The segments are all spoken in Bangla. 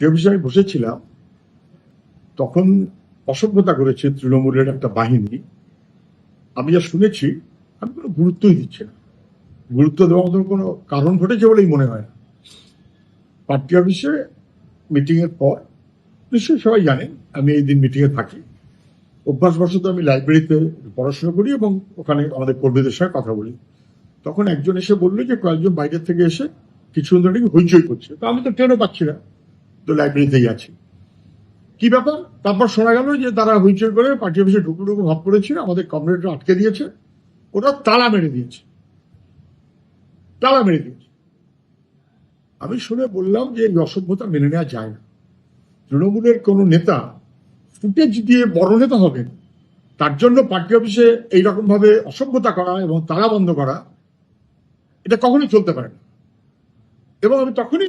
যে বিষয়ে বসেছিলাম, তখন অসভ্যতা করেছে তৃণমূলের একটা বাহিনী। আমি যা শুনেছি, আমি কোনো গুরুত্বই দিচ্ছি না। গুরুত্ব দেওয়ার মতো কোনো কারণ ঘটেছে বলেই মনে হয় না। পার্টি অফিসে মিটিংয়ের পর, নিশ্চয়ই সবাই জানেন আমি এই দিন মিটিংয়ে থাকি। অভ্যাসবশত আমি লাইব্রেরিতে পড়াশোনা করি এবং ওখানে আমাদের কর্মীদের সঙ্গে কথা বলি। তখন একজন এসে বলল যে, কয়েকজন বাইরের থেকে এসে কিছু ধরে হইচই করছে। তো আমি তো টেরও পাচ্ছি না। তো লাইব্রেরিতেই আছি। কি ব্যাপার? তারপর শোনা গেল যে তারা হইচই করে পার্টি অফিসে ঢুকু ঢুকু ভাব করেছিল আমাদের কমরেডরা আটকে দিয়েছে, ওরা তালা মেরে দিয়েছে। তালা মেরে দিয়েছে। আমি শুনে বললাম যে এই অসভ্যতা মেনে নেওয়া যায় না। তৃণমূলের কোনো নেতা ফুটেজ দিয়ে বড় নেতা হবেন, তার জন্য পার্টি অফিসে এইরকম ভাবে অসভ্যতা করা এবং তালা বন্ধ করা, এটা কখনোই চলতে পারে না। এবং আমি তখনই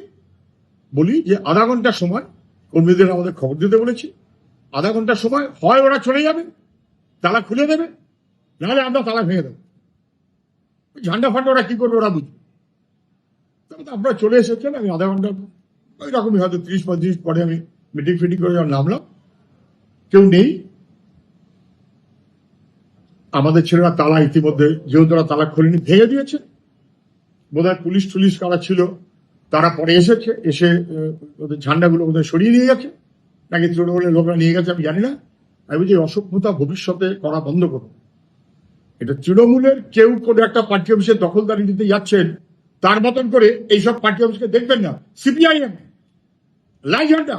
বলি যে আধা ঘণ্টা সময় কর্মীদের আমাদের খবর দিতে বলেছি। আধা ঘণ্টা সময় হয় ওরা চলে যাবে, তালা খুলে দেবে, নাহলে আমরা তালা ভেঙে দেবো। ঝান্ডা ফান্ডা ওরা কি করবে ওরা বুঝবে। আপনারা চলে এসেছেন আমি আধা ঘণ্টা ওই রকমই হয়তো ত্রিশ, পঁয়ত্রিশ পরে আমি মিটিং ফিটিং করে যখন নামলাম, কেউ নেই। আমাদের ছেলেরা তালা ইতিমধ্যে, যেহেতু তালা খোলেনি, ভেঙে দিয়েছে। বোধহয় পুলিশ টুলিশ কারা ছিল তারা পরে এসেছে, এসে ওদের ঝান্ডাগুলো ওদের সরিয়ে নিয়ে গেছে। নাকি তৃণমূলের লোকরা নিয়ে গেছে আমি জানি না। আমি বলছি অসভ্যতা ভবিষ্যতে করা বন্ধ করুন। এটা তৃণমূলের কেউ কোনো একটা পার্টি অফিসের দখলদারি দিতে যাচ্ছেন, তার মতন করে এইসব পার্টি অফিসকে দেখবেন না। সিপিআইএম, লাই ঝান্ডা,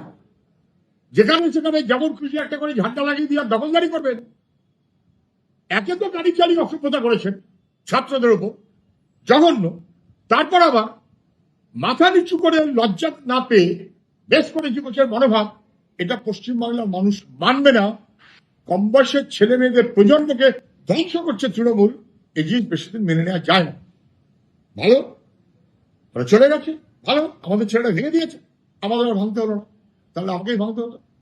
যেখানে সেখানে যেমন খুশি একটা করে ঝান্ডা লাগিয়ে দিয়ে দখলদারি করবেন। একে তো গাড়ি চালিয়ে অসভ্যতা করেছেন, ছাত্রদের উপর। জঘন্য। তারপর আবার মাথা নিচু করে লজ্জা না পেয়ে বেশ করে যুবকের মনোভাব, এটা পশ্চিমবাংলার মানুষ মানবে না। কম বয়সের ছেলে মেয়েদের প্রজন্মকে ধ্বংস করছে তৃণমূল, এই জিনিস বেশি দিন মেনে নেওয়া যায় না। ভালো? চলে গেছে। ভালো? আমাদের ছেলেটা ভেঙে দিয়েছে। আমাদের ভাঙতে হলো না। তাহলে আমাকেই ভাঙতে হতো